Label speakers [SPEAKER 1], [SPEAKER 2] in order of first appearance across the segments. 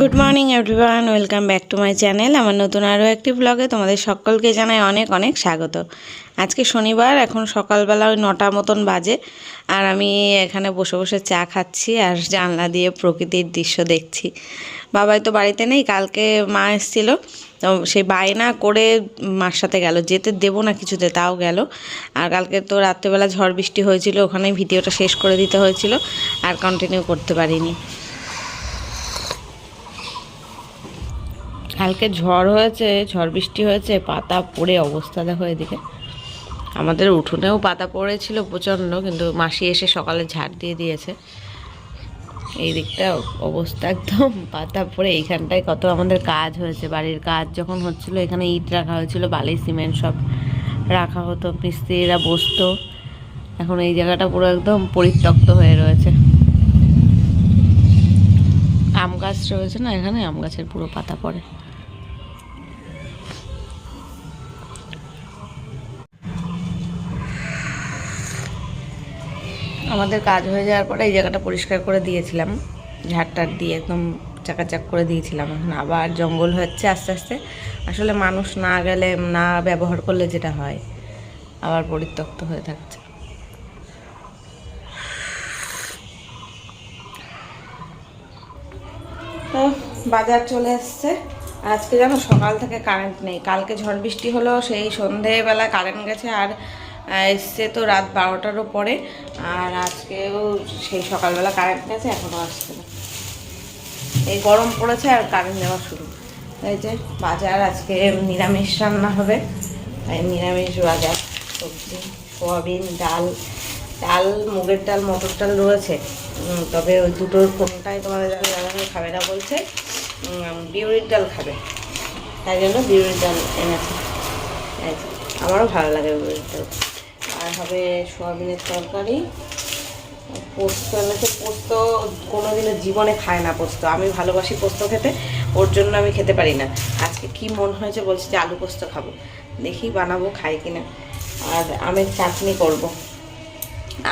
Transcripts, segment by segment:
[SPEAKER 1] Good morning everyone welcome back to my channel আমার নতুন আরও একটি ব্লগে তোমাদের সকলকে জানাই অনেক অনেক স্বাগত। আজকে শনিবার, এখন সকালবেলা ওই নটা মতন বাজে আর আমি এখানে বসে বসে চা খাচ্ছি আর জানলা দিয়ে প্রকৃতির দৃশ্য দেখছি। বাবাই তো বাড়িতে নেই, কালকে মা এসেছিল। তো সেই বায়না করে মার সাথে গেল। যেতে দেবো না কিছুতে, তাও গেল। আর কালকে তো রাত্রেবেলা ঝড় বৃষ্টি হয়েছিল, ওখানেই ভিডিওটা শেষ করে দিতে হয়েছিল। আর কন্টিনিউ করতে পারিনি। কালকে ঝড় হয়েছে, ঝড় বৃষ্টি হয়েছে, পাতা পড়ে অবস্থা দেখো এদিকে। আমাদের উঠোনেও পাতা পড়েছিল প্রচণ্ড, কিন্তু মাসি এসে সকালে ঝাড় দিয়ে দিয়েছে। এই দিকটা অবস্থা একদম পাতা পড়ে, এইখানটায় কত আমাদের কাজ হয়েছে, বাড়ির কাজ যখন হচ্ছিল, এখানে ইট রাখা হয়েছিল, বালি, সিমেন্ট সব রাখা হতো, মিস্ত্রিরা বসতো। এখন এই জায়গাটা পুরো একদম পরিত্যক্ত হয়ে রয়েছে। আম গাছ রয়েছে না এখানে? আম গাছের পুরো পাতা পড়ে। আমাদের কাজ হয়ে যাওয়ার পরে এই জায়গাটা পরিষ্কার করে দিয়েছিলাম। ঝাড়টার দিয়ে একদম চাকাচাক করে দিয়েছিলাম। এখন আবার জঙ্গল হচ্ছে আস্তে আস্তে। আসলে মানুষ না গেলে, না ব্যবহার করলে যেটা হয়, আবার পরিত্যক্ত হয়ে থাকছে। বাজার চলে এসছে। আজকে যেন সকাল থেকে কারেন্ট নেই। কালকে ঝড় বৃষ্টি হলো, সেই সন্ধেবেলা কারেন্ট গেছে। আর এসছে তো রাত বারোটারও পরে আর আজকেও সেই সকালবেলা কারেন্ট গেছে এখনও আসছে না। এই গরম পড়েছে আর কারেন্ট নেওয়া শুরু। তাই যে বাজার, আজকে নিরামিষ রান্না হবে। তাই নিরামিষ বাজার, সবজি, সোয়াবিন, ডাল ডাল, মুগের ডাল, মটর ডাল রয়েছে। তবে ওই দুটোর কোনটাই তোমাদের দাদা দাদা খাবে না বলছে। বিউরির ডাল খাবে। তাই জন্য বিউরির ডাল এনেছে। আমারও ভালো লাগে বিউরির ডাল। আর হবে সোয়াবিনের তরকারি। পোস্ত এনেছে পোস্ত কোনোদিনও জীবনে খায় না পোস্ত। আমি ভালোবাসি পোস্ত খেতে, ওর জন্য আমি খেতে পারি না। আজকে কি মন হয়েছে বলছে যে আলু পোস্ত খাব। দেখি বানাবো, খাই কিনা। আর আমের চাটনি করব।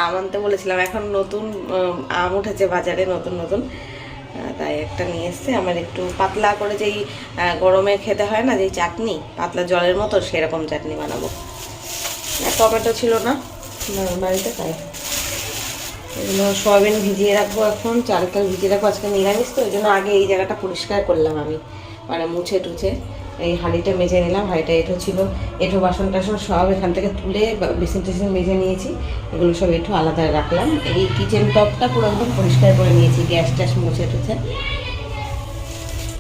[SPEAKER 1] আম আনতে বলেছিলাম, এখন নতুন আম উঠেছে বাজারে, নতুন নতুন। তাই একটা নিয়ে এসছে। আমার একটু পাতলা করে যেই গরমে খেতে হয় না, যেই চাটনি, পাতলা জলের মতো, সেরকম চাটনি বানাবো। টমেটো ছিল না। বাড়িতে তাই এগুলো সয়াবিন ভিজিয়ে রাখব এখন চালকাল ভিজিয়ে রাখব, আজকে নিরামিষ তো ওই জন্য আগে এই জায়গাটা পরিষ্কার করলাম আমি মানে মুছে টুছে। এই হাঁড়িটা মেজে নিলাম, হাঁড়িটা এঁঠো ছিল, এঁঠো বাসন টাসন সব এখান থেকে তুলে বেসিন টেসিন মেজে নিয়েছি, এগুলো সব এঁঠো আলাদা রাখলাম। এই কিচেন টপটা পুরো একদম পরিষ্কার করে নিয়েছি, গ্যাস ট্যাস মুছে টুছে।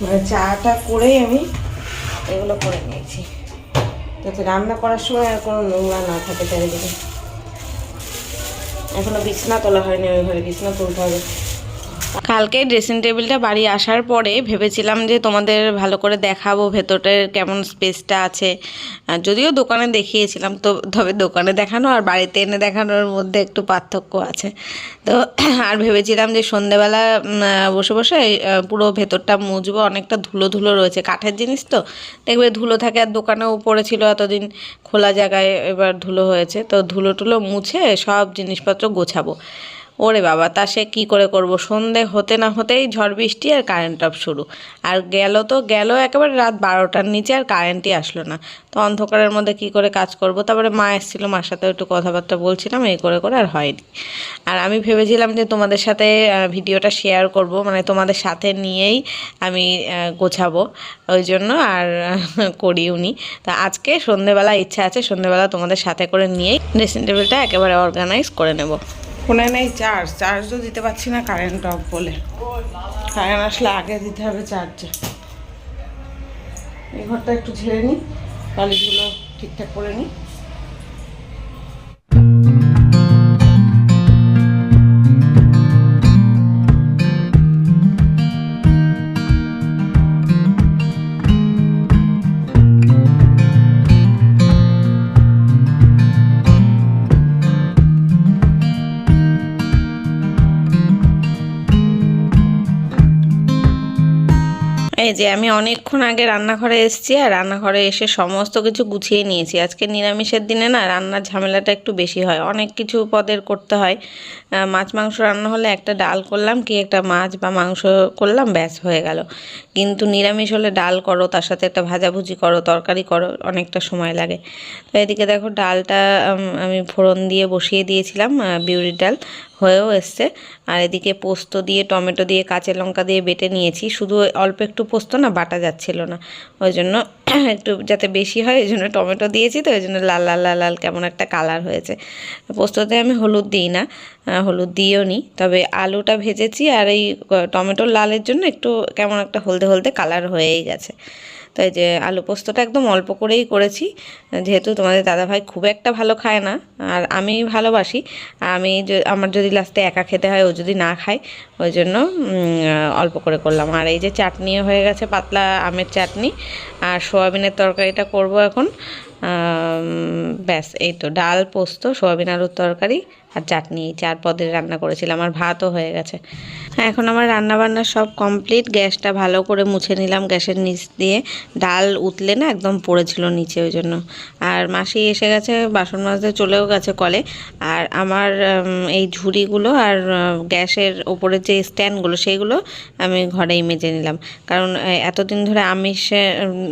[SPEAKER 1] মানে চাটা করেই আমি এগুলো করে নিয়েছি। যাতে রান্না করার সময় আর কোনো নোংরা না থাকে চারিদিকে। এখনও বিছনা তোলা হয়নি ওই ঘরে বিছনা তুলতে হবে। কালকে ড্রেসিং টেবিলটা বাড়ি আসার পরে ভেবেছিলাম যে তোমাদের ভালো করে দেখাবো ভেতরের কেমন স্পেসটা আছে। যদিও দোকানে দেখিয়েছিলাম, তো তবে দোকানে দেখানো আর বাড়িতে এনে দেখানোর মধ্যে একটু পার্থক্য আছে। তো আর ভেবেছিলাম যে সন্ধেবেলা বসে বসে পুরো ভেতরটা মুছবো, অনেকটা ধুলো ধুলো রয়েছে। কাঠের জিনিস তো, দেখবে ধুলো থাকে আর দোকানেও পড়েছিল এতদিন, খোলা জায়গায় এবার ধুলো হয়েছে। তো ধুলো টুলো মুছে সব জিনিসপত্র গোছাবো। ওরে বাবা, তা সে কী করে করব? সন্ধে হতে না হতেই ঝড় বৃষ্টি আর কারেন্ট অফ শুরু। আর গেল তো, গেল একেবারে রাত বারোটার নিচে আর কারেন্টই আসলো না। তো অন্ধকারের মধ্যে কি করে কাজ করব? তারপরে মা এসেছিল, মার সাথে একটু কথাবার্তা বলছিলাম, এই করে করে আর হয়নি। আর আমি ভেবেছিলাম যে তোমাদের সাথে ভিডিওটা শেয়ার করব মানে তোমাদের সাথে নিয়েই আমি গোছাবো। ওই জন্য আর করি উনি তা আজকে সন্ধেবেলা ইচ্ছা আছে, সন্ধেবেলা তোমাদের সাথে করে নিয়েই ড্রেসিং টেবিলটা একেবারে অর্গানাইজ করে নেব। ফোনে নেই চার্জ চার্জও দিতে পারছি না কারেন্ট অফ বলে। কারেন্ট আসলে আগে দিতে হবে চার্জ এই ঘরটা একটু ঝেড়ে নিই বালিগুলো ঠিকঠাক করে নিই। এই যে আমি অনেকক্ষণ আগে রান্নাঘরে এসেছি আর রান্নাঘরে এসে সমস্ত কিছু গুছিয়ে নিয়েছি। আজকে নিরামিষের দিনে না রান্নার ঝামেলাটা একটু বেশি হয়। অনেক কিছু পদের করতে হয়। মাছ, মাংস রান্না হলে একটা ডাল করলাম, কি একটা মাছ বা মাংস করলাম, ব্যাস হয়ে গেল। কিন্তু নিরামিষ হলে ডাল করো, তার সাথে একটা ভাজাভুজি করো, তরকারি করো, অনেকটা সময় লাগে। তো এদিকে দেখো ডালটা আমি ফোড়ন দিয়ে বসিয়ে দিয়েছিলাম বিউরির ডাল। হয়েও এসছে। আর এদিকে পোস্ত দিয়ে, টমেটো দিয়ে, কাঁচা লঙ্কা দিয়ে বেটে নিয়েছি। শুধু অল্প একটু পোস্ত না, বাটা যাচ্ছিল না। ওই জন্য একটু যাতে বেশি হয় ওই জন্য টমেটো দিয়েছি তো ওই জন্য লাল লাল লাল লাল কেমন একটা কালার হয়েছে। পোস্ততে আমি হলুদ দিই না হলুদ দিয়েও নিই তবে আলুটা ভেজেছি আর এই টমেটোর লালের জন্য একটু কেমন একটা হলদে হলদে কালার হয়েই গেছে। তো এই যে আলু পোস্তটা একদম অল্প করেই করেছি। যেহেতু তোমাদের দাদাভাই খুব একটা ভালো খায় না, আর আমি ভালোবাসি। আমি আমার যদি লাস্টে একা খেতে হয়, ও যদি না খায়, ওই জন্য অল্প করে করলাম। আর এই যে চাটনিও হয়ে গেছে, পাতলা আমের চাটনি। আর সোয়াবিনের তরকারিটা করব এখন। ব্যাস, এই তো ডাল, পোস্ত, সোয়াবিন, আলুর তরকারি আর চাটনি, চার পদের রান্না করেছিলাম, আর ভাতও হয়ে গেছে। এখন আমার রান্না বান্না সব কমপ্লিট। গ্যাসটা ভালো করে মুছে নিলাম গ্যাসের নিচ দিয়ে। ডাল উতলে না একদম পড়েছিল নিচে ওই জন্য। আর মাসি এসে গেছে, বাসন মাজতে চলেও গেছে কলে। আর আমার এই ঝুড়িগুলো আর গ্যাসের ওপরে যে স্ট্যান্ডগুলো সেইগুলো আমি ঘরেই মেজে নিলাম। কারণ এতদিন ধরে আমিষে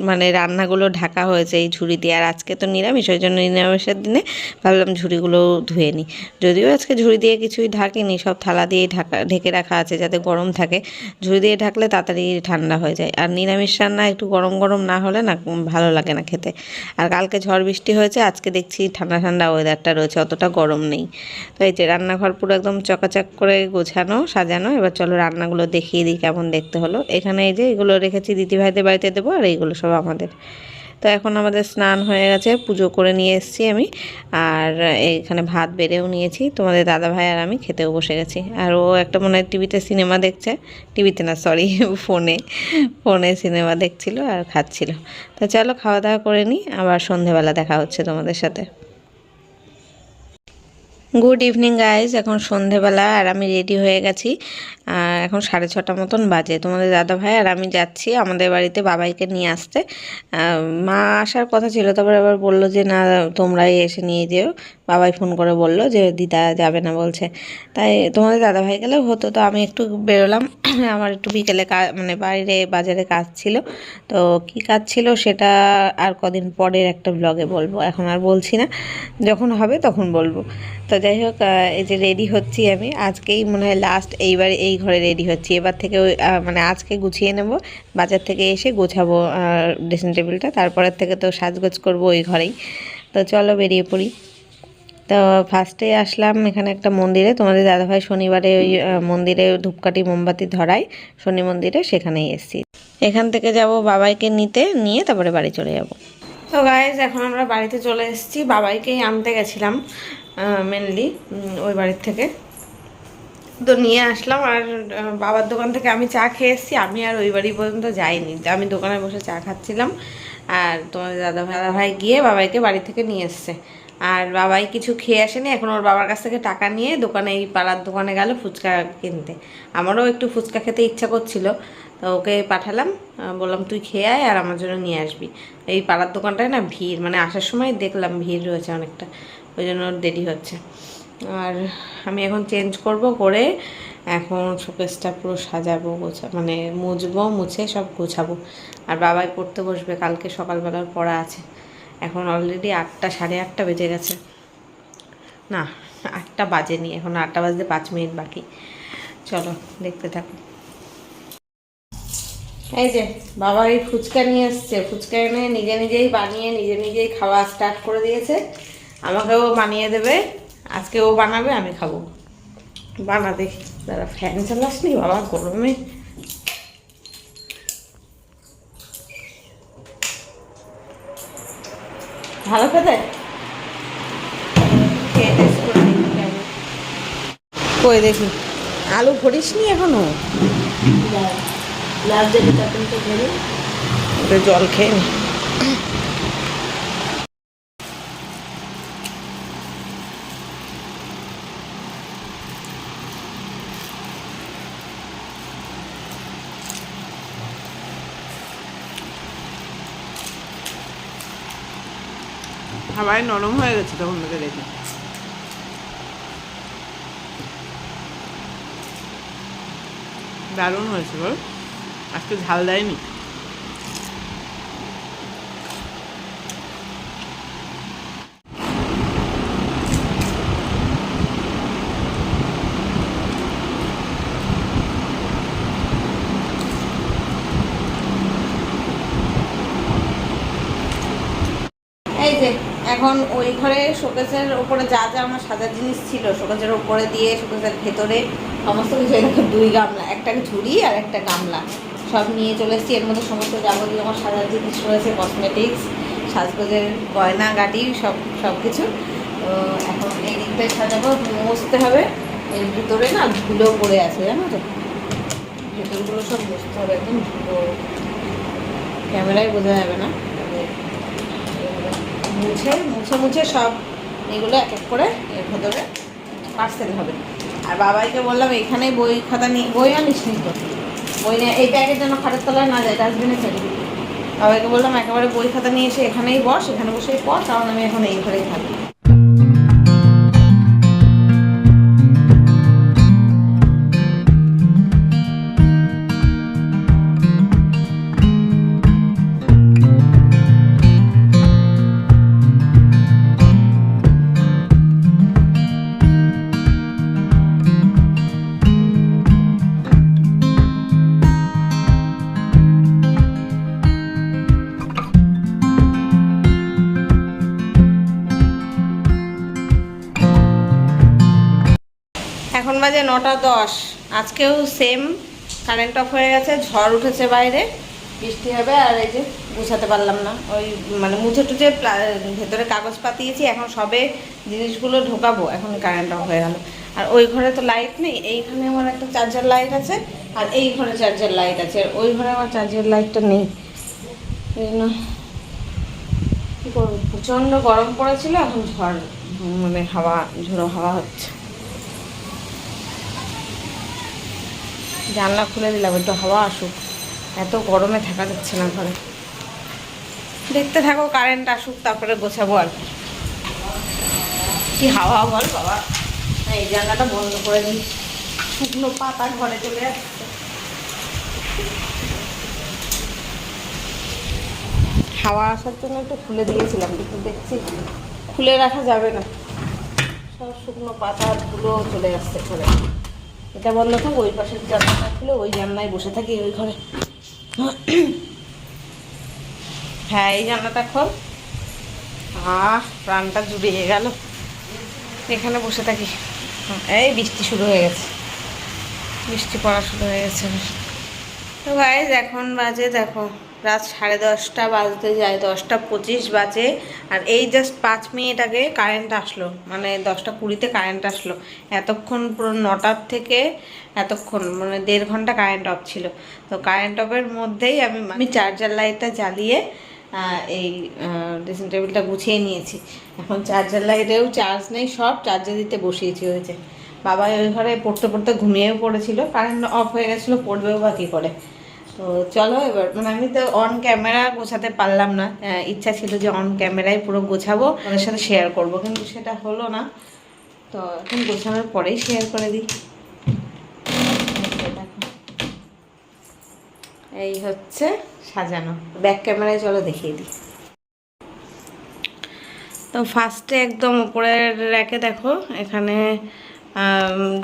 [SPEAKER 1] মানে রান্নাগুলো ঢাকা হয়েছে এই ঝুড়ি দিয়ে। আর আজকে তো নিরামিষ, ওই জন্য নিরামিষের দিনে ভাবলাম ঝুড়িগুলো ধুয়ে নিই। যদিও আজকে ঝুড়ি দিয়ে কিছুই ঢাকিনি, সব থালা দিয়েই ঢাকা, ঢেকে রাখা আছে যাতে গরম থাকে। ঝুড়ি দিয়ে ঢাকলে তাড়াতাড়ি ঠান্ডা হয়ে যায়। আর নিরামিষ রান্না একটু গরম গরম না হলে না ভালো লাগে না খেতে। আর কালকে ঝড় বৃষ্টি হয়েছে, আজকে দেখছি ঠান্ডা ঠান্ডা ওয়েদারটা রয়েছে, অতটা গরম নেই। তো এই যে রান্নাঘর পুরো একদম চকাচক করে গোছানো, সাজানো, এবার চলো রান্নাগুলো দেখিয়ে দিই কেমন দেখতে হলো। এখানে এই যে এগুলো রেখেছি দিদিভাইদের বাড়িতে দেবো, আর এইগুলো সব আমাদের। তো এখন আমাদের স্নান হয়ে গেছে, পুজো করে নিয়ে এসেছি আমি। আর এখানে ভাত বেড়েও নিয়েছি, তোমাদের দাদা ভাই আর আমি খেতেও বসে গেছি। আর ও একটা মনে হয় টিভিতে সিনেমা দেখছে। টিভিতে না সরি ফোনে ফোনে সিনেমা দেখছিল আর খাচ্ছিল। তো চলো খাওয়া দাওয়া করে নিই, আবার সন্ধেবেলা দেখা হচ্ছে তোমাদের সাথে। গুড ইভিনিং গাইজ এখন সন্ধেবেলা আর আমি রেডি হয়ে গেছি। আর এখন সাড়ে ছটা মতন বাজে। তোমাদের দাদা ভাই আর আমি যাচ্ছি, আমাদের বাড়িতে বাবাইকে নিয়ে আসতে। মা আসার কথা ছিল, তারপরে আবার বলল যে, না, তোমরাই এসে নিয়ে যেও। বাবাই ফোন করে বলল যে, দিদা যাবে না, বলছে। তাই তোমাদের দাদা ভাই গেলেও হতো, তো আমি একটু বেরোলাম। আমার একটু বিকেলে মানে বাইরে বাজারে কাজ ছিল। তো কি কাজ ছিল সেটা আর কদিন পরের একটা ব্লগে বলব। এখন আর বলছি না। যখন হবে তখন বলব। তো যাই হোক এই যে রেডি হচ্ছি আমি। আজকেই মনে হয় লাস্ট এইবার এই ঘরে রেডি হচ্ছি। এবার থেকে মানে আজকে গুছিয়ে নেব, বাজার থেকে এসে গোছাবো ড্রেসিং টেবিলটা তারপরের থেকে তো সাজগোজ করব ওই ঘরেই। তো চলো বেরিয়ে পড়ি। তো ফার্স্টে আসলাম এখানে একটা মন্দিরে। তোমাদের দাদাভাই শনিবারে ওই মন্দিরে ধূপকাঠি, মোমবাতি ধরায়। শনি মন্দিরে সেখানেই এসেছি। এখান থেকে যাব বাবাইকে নিতে, নিয়ে তারপরে বাড়ি চলে যাব। তো গাইজ এখন আমরা বাড়িতে চলে এসেছি। বাবাইকেই আনতে গেছিলাম মেনলি ওই বাড়ির থেকে। তো নিয়ে আসলাম আর বাবার দোকান থেকে আমি চা খেয়ে এসেছি। আমি আর ওই বাড়ি পর্যন্ত যাইনি। আমি দোকানে বসে চা খাচ্ছিলাম। আর তোমাদের দাদা দাদা ভাই গিয়ে বাবাইকে বাড়ি থেকে নিয়ে এসছে। আর বাবাই কিছু খেয়ে আসেনি। এখন ওর বাবার কাছ থেকে টাকা নিয়ে দোকানে, এই পাড়ার দোকানে গেল ফুচকা কিনতে। আমারও একটু ফুচকা খেতে ইচ্ছা করছিল। তো ওকে পাঠালাম। বললাম, তুই খেয়ে আয় আর আমার জন্য নিয়ে আসবি। এই পাড়ার দোকানটায় না ভিড় মানে আসার সময় দেখলাম ভিড় রয়েছে অনেকটা। ওই জন্য ওর দেরি হচ্ছে। আর আমি এখন চেঞ্জ করব করে এখন শোকেসটা পুরো সাজাবো, গোছা মানে মুছবো, মুছে সব গোছাবো। আর বাবাই পড়তে বসবে, কালকে সকালবেলার পড়া আছে। এখন অলরেডি আটটা, সাড়ে আটটা বেজে গেছে। না, আটটা বাজেনি, এখন আটটা বাজতে পাঁচ মিনিট বাকি। চলো, দেখতে থাকো। এই যে, বাবা এই ফুচকা নিয়ে এসছে। ফুচকা এনে নিজে নিজেই বানিয়ে, নিজে নিজেই খাওয়া স্টার্ট করে দিয়েছে। আমাকেও বানিয়ে দেবে। আজকে ও বানাবে আমি খাব। বানা দেখি দাদা ফ্যান চালাসনি বাবা গরমে। ভালো খেতে। কই দেখি? আলু ভরিস নি এখনও? জল খেয়ে নি। হাওয়ায় নরম হয়ে গেছে তখন থেকে দেখে। দারুণ হয়েছে বল। আজকে ঝাল দেয়নি। এই যে এখন ওই ঘরে শোকেসের ওপরে যা যা আমার সাজার জিনিস ছিল, শোকেসের ওপরে দিয়ে, শোকেসের ভেতরে সমস্ত কিছু এরকম দুই গামলা, একটা ঝুড়ি আর একটা গামলা। সব নিয়ে চলে এসেছি, এর মধ্যে সমস্ত যাবতীয় আমার সাজার জিনিস রয়েছে কসমেটিক্স সাজগোজের গয়না, গাটি, সব সব কিছু। তো এখন এই দিকটায় সাজাবো, মুছতে হবে। এর ভিতরে না ধুলো পড়ে আছে, জানো তো? ভেতরগুলো সব মুছতে হবে, একদম ধুলো। ক্যামেরায় বোঝা যাবে না। মুছে মুছে মুছে সব এগুলো এক এক করে এর ভেতরে পার্সেল হবে। আর বাবাইকে বললাম, এখানেই বই খাতা নিয়ে, বই আনিস নি তো? বই নিয়ে, এই ব্যাগের জন্য খাটের তলায় না যায় ডাস্টবিনে ফেলে বাবাইকে বললাম, একেবারে বই খাতা নিয়ে এসে এখানেই বস, এখানে বসেই পড় কারণ আমি এখন এই ঘরেই থাকি নটা দশ। আজকেও সেম কারেন্ট অফ হয়ে গেছে, ঝড় উঠেছে বাইরে। বৃষ্টি হবে আর এই যে গুছাতে পারলাম না। ওই মানে মুছে টুছে ভেতরে কাগজ পাতিয়েছি, এখন সবে জিনিসগুলো ঢোকাবো, এখন কারেন্ট অফ হয়ে গেল। আর ওই ঘরে তো লাইট নেই, এইখানে আমার একটা চার্জার লাইট আছে, আর এই ঘরে চার্জার লাইট আছে, আর ওই ঘরে আমার চার্জার লাইটটা নেই। কী করব? প্রচণ্ড গরম পড়েছিল, এখন ঝড় মানে হাওয়া, ঝোড়ো হাওয়া হচ্ছে। জানলা খুলে দিলাম একটু হাওয়া আসুক। এত গরমে থাকা যাচ্ছে না ঘরে। দেখতে থাকো কারেন্ট আসুক তারপরে গোছাবো আর কি। হাওয়া বল বাবা। না, এই জানলাটা বন্ধ করে দিই। শুকনো পাতা ঘরে চলে যাচ্ছে হাওয়া আসার জন্য একটু খুলে দিয়েছিলাম কিন্তু দেখছি খুলে রাখা যাবে না। সব শুকনো পাতা ধুলো চলে আসছে ঘরে। এটা বন্ধ থাক ওই পাশের জানলাটা খুলে ওই জানলায় বসে থাকি ওই ঘরে। হ্যাঁ এই জানলাটা খোল। আহ, প্রাণটা জুড়িয়ে গেল। এখানে বসে থাকি। এই বৃষ্টি শুরু হয়ে গেছে। বৃষ্টি পড়া শুরু হয়ে গেছে। তো ভাই এখন বাজে, দেখো। রাত সাড়ে দশটা বাজতে যায়, দশটা পঁচিশ বাজে, আর এই জাস্ট পাঁচ মিনিট আগে কারেন্ট আসলো মানে দশটা কুড়িতে কারেন্ট আসলো। এতক্ষণ পুরো নটার থেকে এতক্ষণ মানে দেড় ঘণ্টা কারেন্ট অফ ছিল। তো কারেন্ট অফের মধ্যেই আমি আমি চার্জার লাইটটা জ্বালিয়ে এই ড্রেসিং টেবিলটা গুছিয়ে নিয়েছি। এখন চার্জার লাইটেও চার্জ নেই, সব চার্জার দিতে বসিয়েছি হয়েছে। বাবা ওই ঘরে পড়তে পড়তে ঘুমিয়েও পড়েছিল কারেন্ট অফ হয়ে গেছিল, পড়বেও বা কী করে? তো চলো এবার মানে আমি তো অন ক্যামেরা গোছাতে পারলাম না। ইচ্ছা ছিল যে অন ক্যামেরায় পুরো গোছাবো ওদের সাথে শেয়ার করব, কিন্তু সেটা হলো না। তো এখন গোছানোর পরেই শেয়ার করে দিই। এই হচ্ছে সাজানো। ব্যাক ক্যামেরায় চলো দেখিয়ে দিই। তো ফার্স্টে একদম উপরের র্যাকে দেখো, এখানে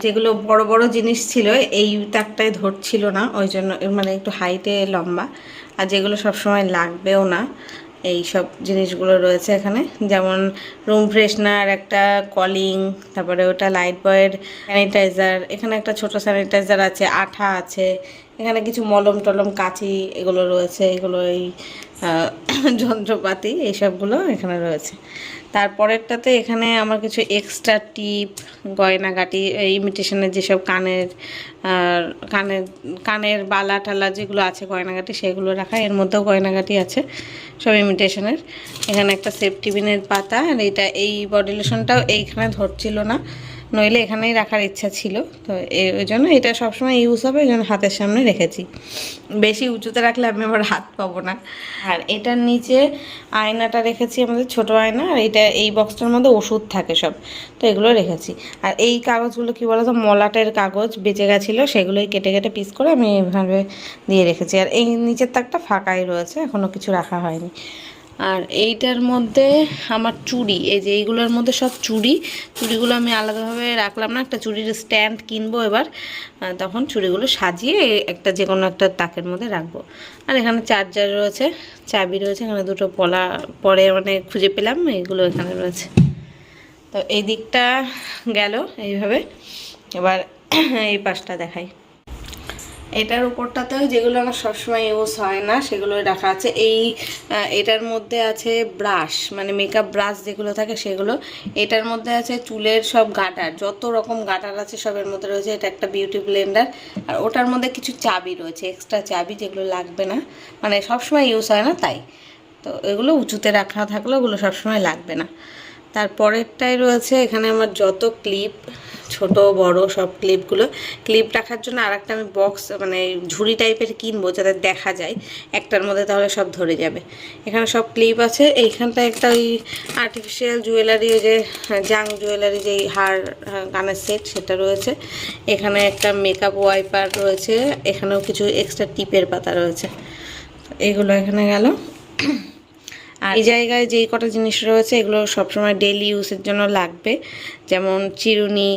[SPEAKER 1] যেগুলো বড় বড় জিনিস ছিল, এই তাকটায় ধরছিল না, ওই জন্য মানে একটু হাইটে লম্বা। আর যেগুলো সবসময় লাগবেও না, এই সব জিনিসগুলো রয়েছে এখানে। যেমন রুম ফ্রেশনার একটা কলিং তারপরে ওটা লাইট বয়ের স্যানিটাইজার এখানে একটা ছোট স্যানিটাইজার আছে, আঠা আছে, এখানে কিছু মলম টলম, কাঁচি, এগুলো রয়েছে, এগুলো এই যন্ত্রপাতি এইসবগুলো এখানে রয়েছে। তারপরেরটাতে এখানে আমার কিছু এক্সট্রা টিপ গয়নাগাটি ইমিটেশনের যেসব কানের কানের কানের বালা টালা যেগুলো আছে গয়নাগাটি, সেগুলো রাখা। এর মধ্যেও গয়নাগাটি আছে, সব ইমিটেশনের এখানে একটা সেফটি বিনের পাতা, আর এটা এই বডি লোশনটাও এইখানে ধরছিল না। নইলে এখানেই রাখার ইচ্ছা ছিল। তো ওই জন্য এটা সবসময় ইউজ হবে, ওই জন্য হাতের সামনে রেখেছি। বেশি উঁচুতে রাখলে আমি আবার হাত পাবো না। আর এটার নিচে আয়নাটা রেখেছি আমাদের ছোট আয়না, আর এটা এই বক্সটার মধ্যে ওষুধ থাকে সব, তো এগুলো রেখেছি। আর এই কাগজগুলো কি বলতো, মলাটের কাগজ বেঁচে গেছিল, সেগুলোই কেটে কেটে পিস করে আমি এভাবে দিয়ে রেখেছি। আর এই নিচের তাকটা ফাঁকাই রয়েছে এখনও কিছু রাখা হয়নি। আর এইটার মধ্যে আমার চুড়ি, এই যে এইগুলোর মধ্যে সব চুড়ি, চুড়িগুলো আমি আলাদাভাবে রাখলাম না, একটা চুড়ির স্ট্যান্ড কিনবো এবার তখন চুড়িগুলো সাজিয়ে একটা যে কোনো একটা তাকের মধ্যে রাখব। আর এখানে চার্জার রয়েছে, চাবি রয়েছে, এখানে দুটো পলা, পরে মানে খুঁজে পেলাম এইগুলো এখানে রয়েছে। তো এই দিকটা গেল এইভাবে, এবার এই পাশটা দেখাই। এটার উপরটাতেও যেগুলো আমার সবসময় ইউজ হয় না সেগুলো রাখা আছে। এই এটার মধ্যে আছে ব্রাশ মানে মেকআপ ব্রাশ যেগুলো থাকে সেগুলো। এটার মধ্যে আছে চুলের সব গাটার যত রকম গাটার আছে সবের মধ্যে রয়েছে, এটা একটা বিউটি ব্লেন্ডার আর ওটার মধ্যে কিছু চাবি রয়েছে এক্সট্রা চাবি যেগুলো লাগবে না। মানে সবসময় ইউজ হয় না তাই। তো এগুলো উঁচুতে রাখা থাকলেও ওগুলো সবসময় লাগবে না। তারপরেরটাই রয়েছে, এখানে আমার যত ক্লিপ ছোট, বড় সব ক্লিপগুলো ক্লিপ রাখার জন্য আর আমি বক্স মানে ঝুড়ি টাইপের কিনবো যাতে দেখা যায়, একটার মধ্যে তাহলে সব ধরে যাবে। এখানে সব ক্লিপ আছে এইখানটা একটা ওই আর্টিফিশিয়াল জুয়েলারি ওই যে জাং জুয়েলারি যেই হার গানের সেট সেটা রয়েছে। এখানে একটা মেকআপ ওয়াইপার রয়েছে, এখানেও কিছু এক্সট্রা টিপের পাতা রয়েছে। এগুলো এখানে গেল। আর এই জায়গায় যেই কটা জিনিস রয়েছে, এগুলো সবসময় ডেলি ইউজের জন্য লাগবে। যেমন চিরুনি,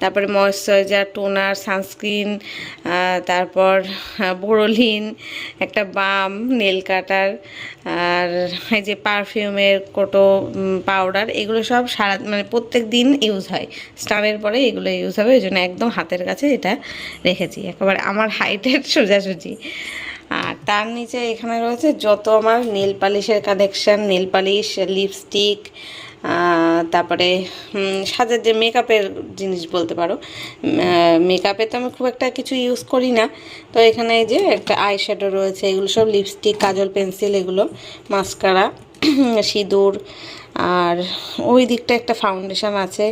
[SPEAKER 1] তারপরে ময়েশ্চারাইজার টোনার সানস্ক্রিন তারপর বোরোলিন একটা বাম নেল কাটার আর এই যে পারফিউমের কোটো পাউডার এগুলো সব সারা মানে প্রত্যেক দিন ইউজ হয়। স্নানের পরে এগুলো ইউজ হবে, ওই জন্য একদম হাতের কাছে এটা রেখেছি। একেবারে আমার হাইটের সোজাসুজি। আর তার নিচে এখানে রয়েছে যত আমার নেল পালিশের কালেকশান নেল পালিশ লিপস্টিক তারপরে সাজার যে মেকআপের জিনিস বলতে পারো মেকআপে তো আমি খুব একটা কিছু ইউজ করি না। তো এখানে এই যে একটা আই শ্যাডো রয়েছে, এগুলো সব লিপস্টিক কাজল পেন্সিল এগুলো মাস্কারা সিঁদুর, আর ওই দিকটা একটা ফাউন্ডেশন আছে।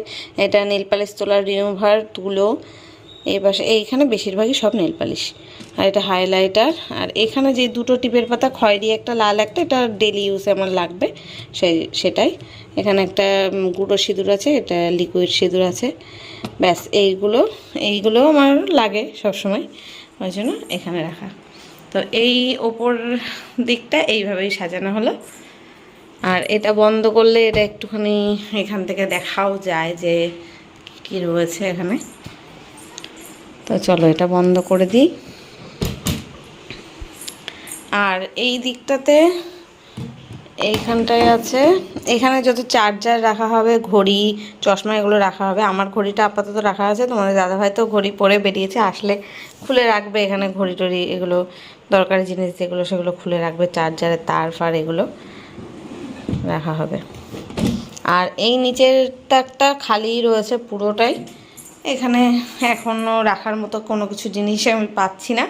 [SPEAKER 1] এটা নেল পালিশ তোলার রিমুভার তুলো পাশে এইখানে বেশিরভাগই সব নেল পালিশ আর এটা হাইলাইটার আর এখানে যে দুটো টিপের পাতা, খয়েরি একটা, লাল একটা, এটা ডেলি ইউজে আমার লাগবে। সেই, সেটাই। এখানে একটা গুঁড়ো সিঁদুর আছে, এটা লিকুইড সিঁদুর আছে। ব্যাস, এইগুলো এইগুলো আমার লাগে সবসময়। ওই জন্য এখানে রাখা। তো এই ওপর দিকটা এইভাবেই সাজানো হলো। আর এটা বন্ধ করলে এটা একটুখানি এখান থেকে দেখাও যায় যে কি রয়েছে এখানে। তো চলো এটা বন্ধ করে দিই। আর এই দিকটাতে এইখানটায় আছে। এখানে যত চার্জার রাখা হবে, ঘড়ি, চশমা এগুলো রাখা হবে। আমার ঘড়িটা আপাতত রাখা আছে, তোমাদের দাদাভাই তো ঘড়ি পরে বেরিয়েছে, আসলে খুলে রাখবে এখানে ঘড়ি টড়ি এগুলো, দরকারি জিনিস যেগুলো সেগুলো খুলে রাখবে চার্জারের তার ফার এগুলো রাখা হবে। আর এই নিচের তাকটা খালি রয়েছে পুরোটাই। এখানে এখনও রাখার মতো কোনো কিছু জিনিস আমি পাচ্ছি না।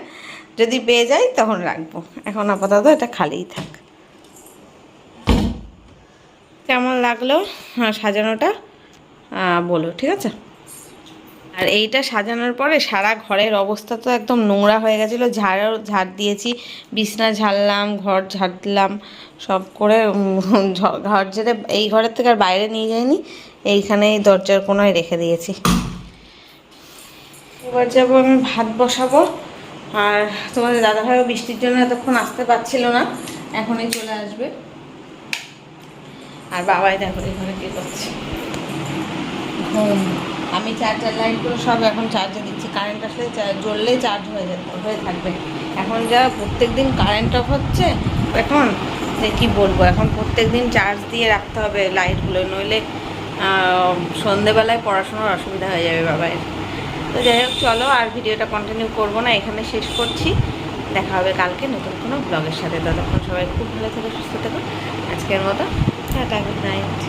[SPEAKER 1] যদি পেয়ে যাই তখন রাখব। এখন আপাতত এটা খালিই থাক। কেমন লাগল? হ্যাঁ, সাজানোটা? বলো ঠিক আছে? আর এইটা সাজানোর পরে সারা ঘরের অবস্থা তো একদম নোংরা হয়ে গেছিল। ঝাড়ও ঝাড় দিয়েছি। বিছনা ঝাড়লাম ঘর ঝাড় দিলাম সব করে ঘর ঝেড়ে এই ঘরের থেকে আর বাইরে নিয়ে যাইনি। এইখানে এই দরজার কোনায় রেখে দিয়েছি। এবার যাব আমি ভাত বসাবো। আর তোমাদের দাদাভাইও বৃষ্টির জন্য এতক্ষণ আসতে পারছিল না, এখনই চলে আসবে। আর বাবাই দেখো এখানে কী করছে। ঘুম। আমি চার্জার লাইটগুলো সব এখন চার্জে দিচ্ছি। কারেন্ট আসলে জ্বললেই চার্জ হয়ে যেত হয়ে থাকবে। এখন যা প্রত্যেক দিন কারেন্ট অফ হচ্ছে, এখন যে কী বলব, এখন প্রত্যেক দিন চার্জ দিয়ে রাখতে হবে লাইটগুলো নইলে সন্ধেবেলায় পড়াশোনার অসুবিধা হয়ে যাবে বাবাই তো যাই হোক, চলো আর ভিডিওটা কন্টিনিউ করব না, এখানে শেষ করছি। দেখা হবে কালকে নতুন কোনো ব্লগের সাথে। ততক্ষণ সবাই খুব ভালো থাকে, সুস্থ থাকুন আজকের মতো হ্যাঁ গুড নাইট